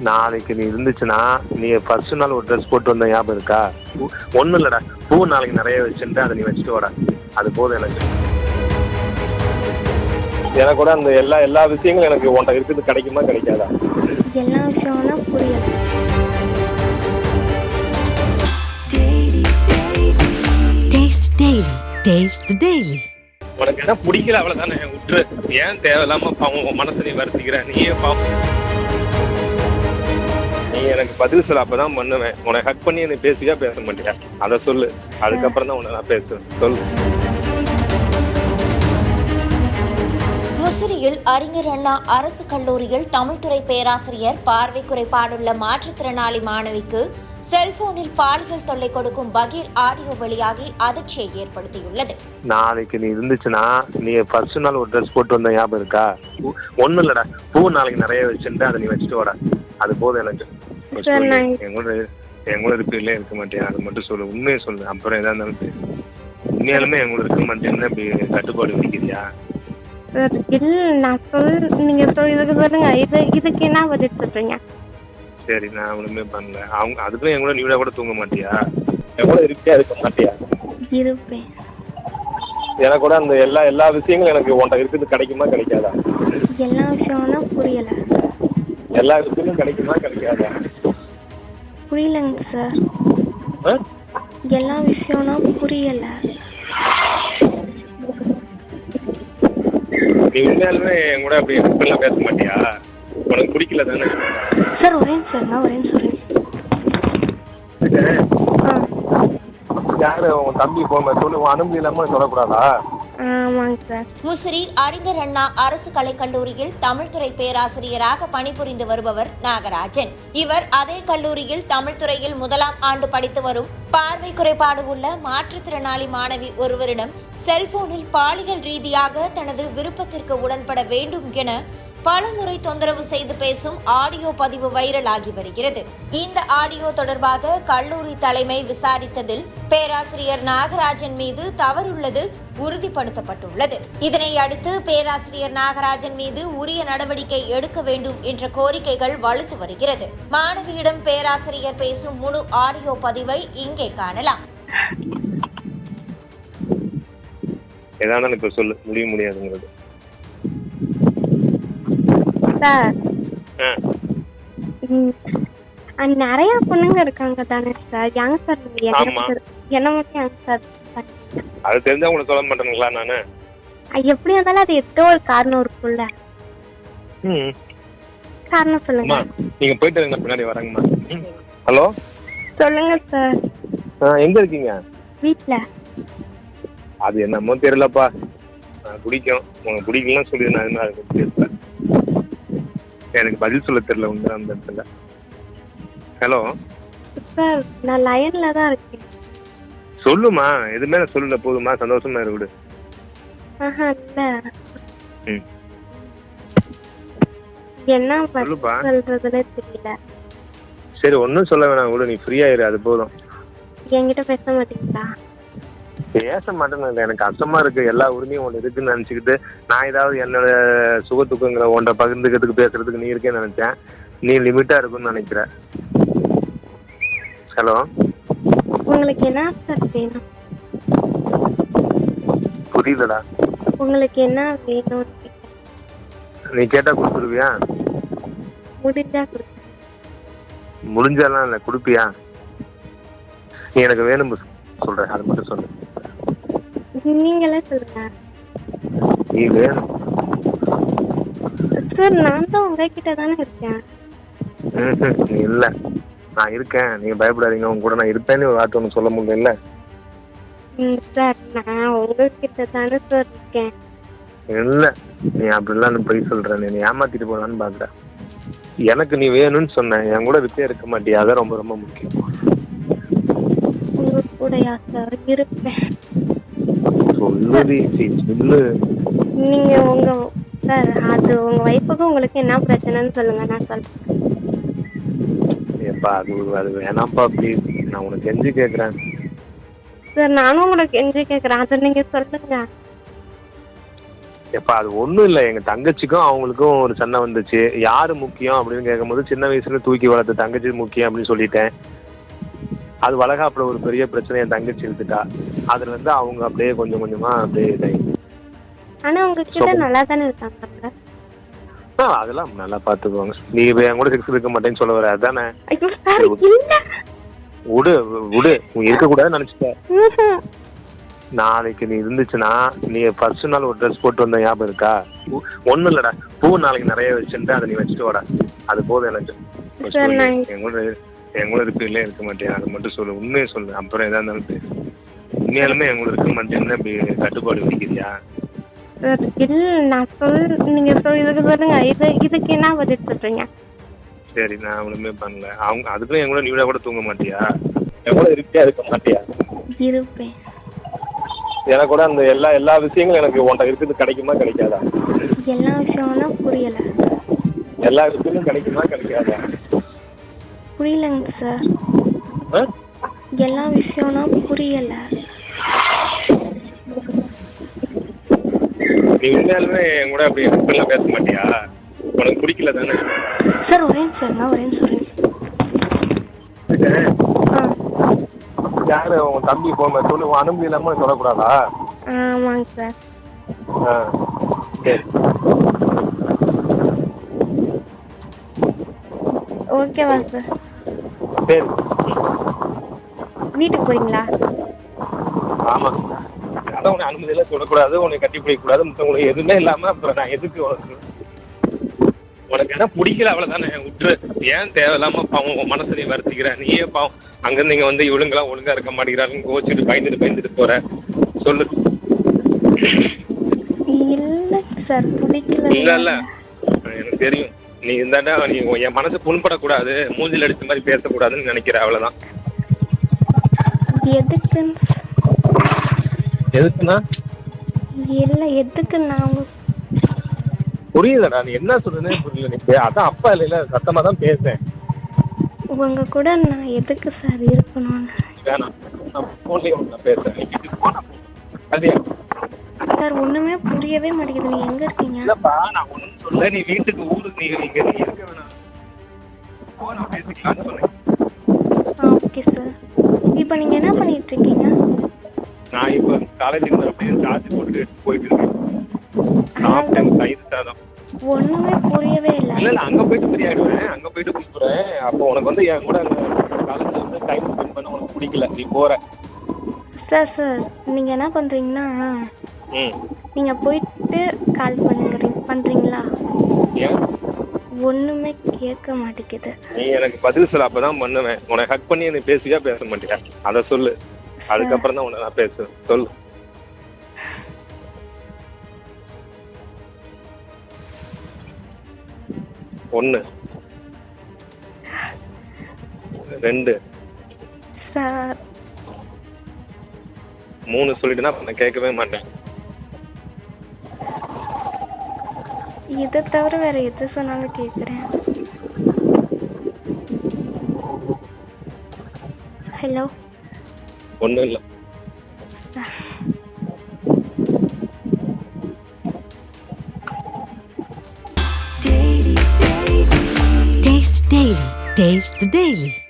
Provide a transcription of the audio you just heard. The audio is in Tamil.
நாளைக்கு நீ இருந்துச்சுன்னா நீ ஃபர்ஸ்ட் நாள் ஒரு ட்ரெஸ் போட்டு வந்த ஞாபகம் இருக்கா? ஒன்றும் இல்லைடா. பூ நாளைக்கு நிறைய வச்சுட்டு அதை நீ வச்சுட்டு வாடா. அது போதும் எனக்கு. எனக்கு கூட அந்த எல்லா எல்லா விஷயங்களும் எனக்கு உன்ட்ட இருக்குது. கிடைக்குமா கிடைக்காதா? எல்லா விஷயம்னா புரியல. உனக்கு என்ன பிடிக்கல அவ்வளோதானே விட்டுரு. ஏன் தேவையில்லாம பாவம் உன் மனசை நீ வருத்திக்கிற? நீயே பாவம். எனக்கு பதில் சொல்ல அப்பதான் பண்ணுவேன். உன்னை ஹக் பண்ணி என்னை பேசியா பேச மாட்டியா? அதை சொல்லு. அதுக்கப்புறம் தான் உன்னை நான் பேசுவேன். சொல்லு. முசிறியில் அறிஞர் அண்ணா அரசு கல்லூரியில் தமிழ்துறை பேராசிரியர் பார்வை குறைபாடுள்ள மாற்றுத்திறனாளி மாணவிக்கு செல்போனில் பாலியல் தொல்லை கொடுக்கும் பகீர் ஆடியோ வெளியாகி அதிர்ச்சியை ஏற்படுத்தியுள்ளது. நாளைக்கு நீ இருந்துச்சுன்னா நீ ஃபர்ஸ்ட் நாள் ஒரு ட்ரெஸ் போட்டு வந்த ஞாபகம் இருக்கா? ஒன்றும் இல்லைடா. பூ நாளைக்கு நிறைய வச்சுட்டு அதை நீ வச்சுட்டு வாடா. அது போதும் எனக்கு. நான் என் கூட இருக்க மாட்டேன் அது மட்டும் சொல்லு. உண்மையை சொல்லு அப்புறம் எதா இருந்தாலும் பேசு உண்மையாலுமே என் கூட இருக்க மாட்டேன்னு இப்படி கட்டுப்பாடு விதிக்கிறியா? சார் இல்லை நான் சொல் நீங்கள் சொல் இதுக்கு சொல்லுங்க இது இதுக்கு என்ன பதில் சொல்கிறீங்க சரி நான் ஒண்ணுமே பண்ணல. அவங்க அதுக்கும் என் கூட நீடா கூட தூங்க மாட்டியா? என் கூட இருக்கியா இருக்க மாட்டியா? இருப்பேன். எனக்கு கூட அந்த எல்லா எல்லா விஷயங்களும் எனக்கு உன்ட்ட இருக்குது கிடைக்குமா கிடைக்காதா? எல்லா விஷயம்னா புரியல. எல்லா விஷயங்களும் கிடைக்குமா கிடைக்காதா? புரியலங்க சார்? எல்லா விஷயம்னா புரியல. நீ உண்மையாலுமே என் கூட அப்படி இப்படிலாம் பேச மாட்டியா? உனக்கு பிடிக்கல தானே? சார் ஒரே நிமிஷம் ஒரே நிமிஷம் ஆ. யாரு? உன் தம்பி போன சொல்லு உன் அனுமதி இல்லாம சொல்லக்கூடாதா? சார் முசிறி அறிஞர் அண்ணா அரசு கலைக்கல்லூரியில் தமிழ்துறை பேராசிரியராக பணிபுரிந்து வருபவர் நாகராஜன். இவர் அதே கல்லூரியில் தமிழ்துறையில் முதலாம் ஆண்டு படித்து வரும் பார்வை குறைபாடு உள்ள மாற்றுத்திறனாளி மாணவி ஒருவரிடம் செல்போனில் பாலியல் ரீதியாக தனது விருப்பத்திற்கு உடன்பட வேண்டும் என பலமுறை தொந்தரவு செய்து பேசும் ஆடியோ பதிவு வைரலாகி வருகிறது. இந்த ஆடியோ தொடர்பாக கல்லூரி தலைமை விசாரித்ததில் பேராசிரியர் நாகராஜன் மீது தவறுள்ளது உறுதிப்படுத்தப்பட்டுள்ளது. இதனை அடுத்து பேராசிரியர் நாகராஜன் மீது உரிய நடவடிக்கை எடுக்க வேண்டும் என்ற கோரிக்கைகள் வலுத்து வருகிறது. மாணவியிடம் பேராசிரியர் பேசும் முழு ஆடியோ பதிவை இங்கே காணலாம். எதானாலும் இப்ப சொல்லு முடிய முடியாதுங்கிறது. சார். நிறைய பொண்ணுங்க இருக்காங்க தானே சார்? யங் சார் என்ன. மட்டும் யங் சார் அது தெரிஞ்சா உனக்கு சொல்ல மாட்டேனுங்களா நானு? எப்படி இருந்தாலும் அது ஏதோ ஒரு காரணம் இருக்கும்ல. காரணம் சொல்லுங்க. நீங்க போயிட்டு இருங்க பின்னாடி வரேங்கம்மா. ஹலோ? சொல்லுங்க சார் எங்க இருக்கீங்க? வீட்ல. அது என்னமோ தெரியலப்பா. நான் பிடிக்கும் உனக்கு பிடிக்கலாம் சொல்லி நான் என்ன பேசல எனக்கு பதில் சொல்ல தெரியல உங்க அந்த இடத்துல. ஹலோ? சார் நான் லைன்ல தான் இருக்கேன். சொல்லுமா எதுவுமே நான் சொல்லல. போதுமா சந்தோஷமா இரு விடு. ஆஹா இல்ல. ம். என்ன சொல்றதுன்னே தெரியல. சரி ஒன்றும் சொல்ல வேணாம். விடு நீ ஃப்ரீயா இரு அது போதும். என்கிட்ட பேச மாட்டீங்களா? பேச மாட்டேன்னு எனக்கு கஷ்டமா இருக்கு. எல்லா உரிமையும் ஒன்று இருக்குன்னு நினச்சிக்கிட்டு நான் ஏதாவது என்னோட சுகத்துக்குங்கிற ஒன்றை பகிர்ந்துக்கிறதுக்கு பேசுறதுக்கு நீ இருக்கேன்னு நினைச்சேன். நீ லிமிட்டா இருக்குன்னு நினைக்கிற. ஹலோ? உங்களுக்கு என்ன சார் வேணும்? புரியலடா உங்களுக்கு என்ன கேட்டேன். நீ கேட்டா கொடுத்துருவியா? முடிஞ்சா கொடுங்க. முடிஞ்சாலாம் இல்லை கொடுப்பியா? நீ எனக்கு வேணும் புஸ். சொல்றேன் அது மட்டும் சொல்லு. நீங்களே சொல்லுங்க. நீ வேணும். சார் நான் தான் உங்ககிட்ட தானே இருக்கேன் இல்லை. நான் இருக்கேன். நீங்க பயப்படாதீங்க. உங்க கூட நான் இருப்பேன்னு ஒரு வார்த்தை ஒன்று சொல்ல முடியல. ம் சார் நான் உங்ககிட்ட தானே சார் இருக்கேன். இல்லை நீ அப்படிலாம் போய் சொல்ற. நீ ஏமாத்திட்டு போலான்னு பாக்குற. எனக்கு நீ வேணும்னு சொன்னேன் என் கூட வித்தே இருக்க மாட்டியா? அதான் ரொம்ப ரொம்ப முக்கியம். உங்க கூடயா சார்? இருப்பேன். சொல்லுடி சொல்லு. நீங்க உங்க சார் அது உங்க ஒய்ஃபுக்கு உங்களுக்கு என்ன பிரச்சனைன்னு சொல்லுங்க. நான் சொல்றேன். ஏப்பா அது அது வேணாம்ப்பா ப்ளீஸ் நான் உனக்கு கெஞ்சி கேட்குறேன் சார் நானும் உங்களுக்கு கெஞ்சி கேட்குறேன் அதை நீங்க சொல்லுங்க. எப்ப அது ஒண்ணும் இல்லை. எங்க தங்கச்சிக்கும் அவங்களுக்கும் ஒரு சண்டை வந்துச்சு. யாரு முக்கியம் அப்படின்னு கேட்கும்போது சின்ன வயசுல தூக்கி வளர்த்த தங்கச்சி முக்கியம் அப்படின்னு சொல்லிட்டேன். அது வளகாப்புல ஒரு பெரிய பிரச்சனை என் தங்கச்சி எடுத்துட்டா. அதுல இருந்து அவங்க அப்படியே கொஞ்சம் கொஞ்சமா அப்படியே இதாகி ஆனா உங்ககிட்ட நல்லா தானே இருக்காங்க ஆ அதெல்லாம் நல்லா பாத்துக்குவாங்க நீ இப்ப என் கூட செக்ஸ் இருக்க மாட்டேன்னு சொல்ல வர அதானே? விடு விடு நீ இருக்கக்கூடாதுன்னு நினைச்சிட்ட. நாளைக்கு நீ இருந்துச்சுன்னா நீ ஃபர்ஸ்ட் நாள் ஒரு ட்ரெஸ் போட்டு வந்த ஞாபகம் இருக்கா? ஒன்றும் இல்லைடா. பூ நாளைக்கு நிறைய வச்சுட்டு அதை நீ வச்சுட்டு வாடா. அது போதும் எனக்கு. கூட என் கூட இருக்க இருக்க மாட்டேன் அதை மட்டும் சொல்லு. உண்மையை சொல்லு. அப்புறம் எதா இருந்தாலும் பேசு உண்மையாலுமே என் கூட இருக்க மாட்டேன்னு கட்டுப்பாடு வைக்கிறியா சார் இல்ல நான் சொல் நீங்க சொல் இதுக்கு சொல்லுங்க. இது இதுக்கு என்ன பதில் சொல்றீங்க? சரி நான் ஒண்ணுமே பண்ணல. அவங்க அதுக்கும் என் கூட நீ கூட தூங்க மாட்டியா? என் கூட இருக்கியா இருக்க மாட்டியா? இருப்பேன். எனக்கு கூட அந்த எல்லா எல்லா விஷயங்களும் எனக்கு உன்ட்ட இருக்குது. கிடைக்குமா கிடைக்காதா? எல்லா விஷயம்னா புரியல. எல்லா விஷயமும் கிடைக்குமா கிடைக்காதா? புரியலங்க சார்? எல்லா விஷயம்னா புரியல. நீ உண்மையாலுமே என் கூட அப்படி இப்படிலாம் பேச மாட்டியா? உனக்கு பிடிக்கல தானே? சார் ஒரே ஒரே நிமிஷம் ஒரே ஆ. யாரு? உன் தம்பி போன சொல்லு உன் அனுமதி இல்லாம சொல்லக்கூடாதா? ஆமாங்க சார். ஆ சரி. ஓகேவா சார். சரி. வீட்டுக்கு போறீங்களா? ஆமா. அதான் உன்னை அனுமதி எல்லாம் சொல்லக்கூடாது உன்னை கட்டி பிடிக்கக்கூடாது மற்றவங்களுக்கு எதுவுமே இல்லாம அப்புறம் நான் எதுக்கு உனக்கு? உனக்கு என்ன பிடிக்கல அவ்வளவுதானே விட்டுரு. ஏன் தேவையில்லாம பாவம் உன் மனசை நீ வருத்திக்கிற? நீயே பாவம். அங்கிருந்து இங்க வந்து இவளுங்கெல்லாம் ஒழுங்கா இருக்க மாட்டேங்கிறாருன்னு கோச்சிட்டு பயந்துட்டு பயந்துட்டு போற. சொல்லு. இல்ல சார் பிடிக்கல. இல்ல இல்ல. எனக்கு தெரியும். நீ இருந்தாண்டா நீ என் மனசு புண்படக்கூடாது மூஞ்சில் அடிச்ச மாதிரி பேசக்கூடாதுன்னு நினைக்கிற அவ்வளவுதான். எதுக்குன்னு எதுக்குன்னா இல்ல எதுக்கு நான் உங்க புரியுதடா நீ என்ன சொல்றதுனே புரியல நீ பே- அதான் அப்பா இல்லைல்ல சத்தமா தான் பேசேன் உங்க கூட நான் எதுக்கு சார் இருக்கணும்னு வேணாம் நான் போன்லயே உன்கிட்ட பேசுறேன். நீ வீட்டுக்கு போ, நான் போறேன். சரியா சார் ஒண்ணுமே புரியவே மாட்டேங்குது. நீங்க எங்க இருக்கீங்க? இல்லப்பா நான் ஒண்ணும் சொல்ல நீ வீட்டுக்கு ஊருக்கு நீ இங்க நீ இருக்க வேணாம். போ, நான் பேசிக்கலாம்னு சொன்னேன். ஆ ஓகே சார் இப்போ நீங்க என்ன பண்ணிட்டு இருக்கீங்க? நான் இப்போ காலேஜுக்கு மறுபடியும் சார்ஜ் போட்டு போயிட்டு இருக்கேன். சாப்பிட்டேன் தயிர் சாதம். ஒண்ணுமே புரியவே இல்ல. இல்ல இல்ல அங்க போயிட்டு ஃப்ரீ ஆயிடுவேன். அங்க போயிட்டு கூப்பிடுறேன் அப்போ உனக்கு வந்து என் கூட காலேஜ்ல வந்து டைம் ஸ்பெண்ட் பண்ண உனக்கு பிடிக்கல. நீ போற. சார் சார் நீங்க என்ன பண்றீங்கன்னா ம். நீங்க போயிட்டு கால் பண்ணுங்க. பண்றீங்களா? ஏன்? ஒண்ணுமே கேட்க மாட்டேங்குது. நீ எனக்கு பதில் சொல்ல அப்பதான் பண்ணுவேன். உனக்கு ஹக் பண்ணி நீ பேசுவியா பேச மாட்டியா? அதை சொல்லு. அதுக்கப்புறம் தான் உன்னை நான் பேசுவேன். சொல்லு. ஒன்று ரெண்டு. சார். மூணு சொல்லிட்டுனா நான் கேட்கவே மாட்டேன். இதை தவிர வேற எது சொன்னாலும் கேக்குறேன் ஹலோ. ஒன்றும் இல்லை Taste Daily. Taste the Daily.